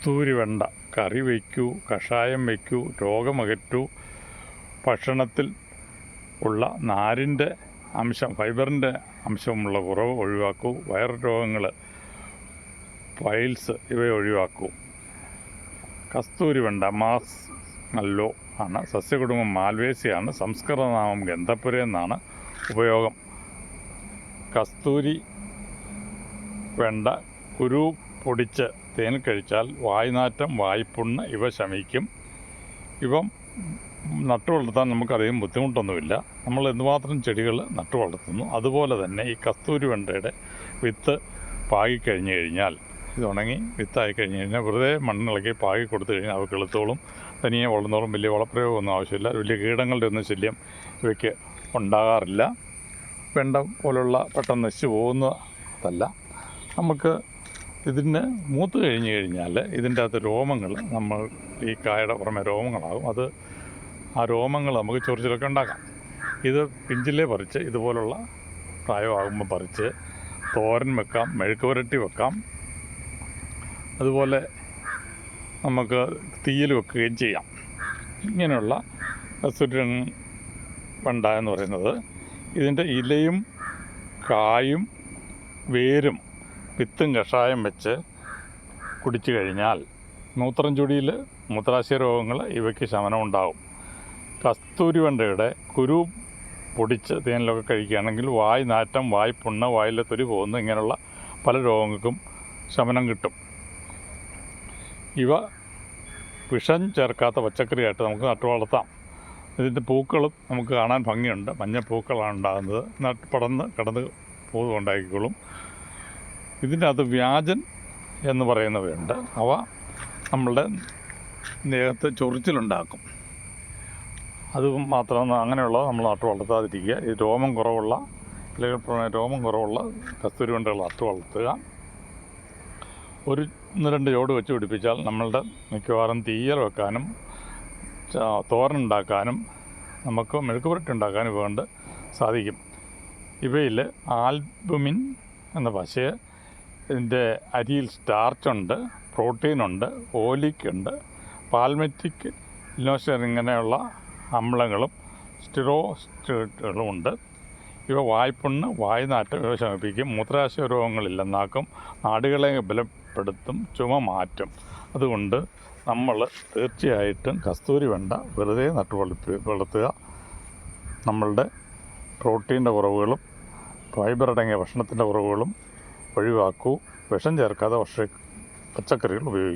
കസ്തൂരി വെണ്ട. കറി വയ്ക്കൂ കഷായം വയ്ക്കൂ രോഗമകറ്റൂ. ഭക്ഷണത്തിൽ ഉള്ള നാരിന്റെ അംശം ഫൈബറിന്റെ അംശമുള്ള കുറവ് ഒഴിവാക്കൂ. വയർ രോഗങ്ങൾ ഫൈൽസ് ഇവ ഒഴിവാക്കൂ. കസ്തൂരി വെണ്ട മാസ് നല്ലോ ആണ്. സസ്യകുടുംബം മാൽവേസിയാണ്. സംസ്കൃതനാമം ഗന്ധപ്പുര എന്നാണ് ഉപയോഗം. കസ്തൂരി വെണ്ട കുരു പൊടിച്ച് തേൻ കഴിച്ചാൽ വായ്നാറ്റം വായ്പുണ്ണ് ഇവ ശമിക്കും. ഇവ നട്ടു വളർത്താൻ നമുക്കധികം ബുദ്ധിമുട്ടൊന്നുമില്ല. നമ്മൾ എന്തുമാത്രം ചെടികൾ നട്ടു വളർത്തുന്നു അതുപോലെ തന്നെ ഈ കസ്തൂരി വെണ്ടയുടെ വിത്ത് പാകിക്കഴിഞ്ഞ് കഴിഞ്ഞാൽ ഇത് ഉണങ്ങി വിത്തായി കഴിഞ്ഞ് കഴിഞ്ഞാൽ വെറുതെ മണ്ണിളക്കി പാകി കൊടുത്തു കഴിഞ്ഞാൽ അവ കിളുത്തോളും. തനിയെ വളർന്നോളും വലിയ വളപ്രയോഗമൊന്നും ആവശ്യമില്ല. വലിയ കീടങ്ങളുടെ ഒന്നും ശല്യം ഇവയ്ക്ക് ഉണ്ടാകാറില്ല. വെണ്ട പോലുള്ള പെട്ടെന്ന് നശിച്ചു പോകുന്നതല്ല. നമുക്ക് ഇതിന് മൂത്ത് കഴിഞ്ഞ് കഴിഞ്ഞാൽ ഇതിന്റെ അകത്ത് രോമങ്ങൾ നമ്മൾ ഈ കായയുടെ പുറമെ രോമങ്ങളാകും. അത് ആ രോമങ്ങൾ നമുക്ക് ചൊറിച്ചിലൊക്കെ ഉണ്ടാക്കാം. ഇത് പിഞ്ചിലേ പറിച്ച് ഇതുപോലുള്ള പ്രായമാകുമ്പോൾ പറിച്ച് തോരൻ വെക്കാം മെഴുക്ക് പുരട്ടി വെക്കാം. അതുപോലെ നമുക്ക് തീയിൽ വെക്കുകയും ചെയ്യാം. ഇങ്ങനെയുള്ള കസ്തൂരി വെണ്ട എന്ന് പറയുന്നത് ഇതിന്റെ ഇലയും കായും വേരും വിത്തും കഷായം വെച്ച് കുടിച്ചു കഴിഞ്ഞാൽ മൂത്രം ചുടിയിൽ മൂത്രാശയ രോഗങ്ങൾ ഇവയ്ക്ക് ശമനം ഉണ്ടാകും കസ്തൂരി വണ്ടയുടെ കുരു പൊടിച്ച് തേനിലൊക്കെ കഴിക്കുകയാണെങ്കിൽ വായ് നാറ്റം വായ് പുണ്ണ് വായിലെ തൊലി പോകുന്നു ഇങ്ങനെയുള്ള പല രോഗങ്ങൾക്കും ശമനം കിട്ടും. ഇവ വിഷം ചേർക്കാത്ത പച്ചക്കറിയായിട്ട് നമുക്ക് നട്ടു വളർത്താം ഇതിന്റെ പൂക്കളും നമുക്ക് കാണാൻ ഭംഗിയുണ്ട്. മഞ്ഞ പൂക്കളാണ് ഉണ്ടാകുന്നത്. നട്ട് പടന്ന് കിടന്ന് പൂ ഉണ്ടാക്കിക്കോളും ഇതിന്റെ അകത്ത് വ്യാജൻ എന്ന് പറയുന്നവയുണ്ട്. അവ നമ്മളുടെ ദേഹത്ത് ചൊറിച്ചിലുണ്ടാക്കും. അത് മാത്രം അങ്ങനെയുള്ളത് നമ്മൾ നട്ടു വളർത്താതിരിക്കുക. ഈ രോമം കുറവുള്ള അല്ലെങ്കിൽ രോമം കുറവുള്ള കസ്തൂരി കൊണ്ടുള്ള നട്ടു വളർത്തുക. ഒരു ഒന്ന് രണ്ട് ചോട് വെച്ച് പിടിപ്പിച്ചാൽ നമ്മളുടെ മിക്കവാറും തീയൽ വെക്കാനും തോരനുണ്ടാക്കാനും നമുക്ക് മെഴുക്ക് പുരട്ടി ഉണ്ടാക്കാനും വേണ്ട സാധിക്കും. ഇവയിൽ ആൽബുമിൻ എന്ന പശയെ ഇതിന്റെ അരിയിൽ സ്റ്റാർച്ചുണ്ട് പ്രോട്ടീനുണ്ട് ഓലിക് ഉണ്ട് പാൽമെറ്റിക് ഇനോഷൻ ഇങ്ങനെയുള്ള അമ്ലങ്ങളും സ്റ്റിറോസ്റ്റുകളുമുണ്ട് ഇവ വായ്പുണ്ണ് വായ്നാറ്റം ഇവ ശമിപ്പിക്കും. മൂത്രാശയ രോഗങ്ങളില്ലെന്നാക്കും നാടുകളെ ബലപ്പെടുത്തും ചുമ മാറ്റും. അതുകൊണ്ട് നമ്മൾ തീർച്ചയായിട്ടും കസ്തൂരി വെണ്ട വെറുതെ നട്ടു വളർത്തി വളർത്തുക. നമ്മളുടെ പ്രോട്ടീന്റെ കുറവുകളും ഫൈബർ അടങ്ങിയ ഭക്ഷണത്തിന്റെ കുറവുകളും ഒഴിവാക്കൂ. വിഷം ചേർക്കാതെ ഭക്ഷ്യ പച്ചക്കറികൾ ഉപയോഗിക്കും.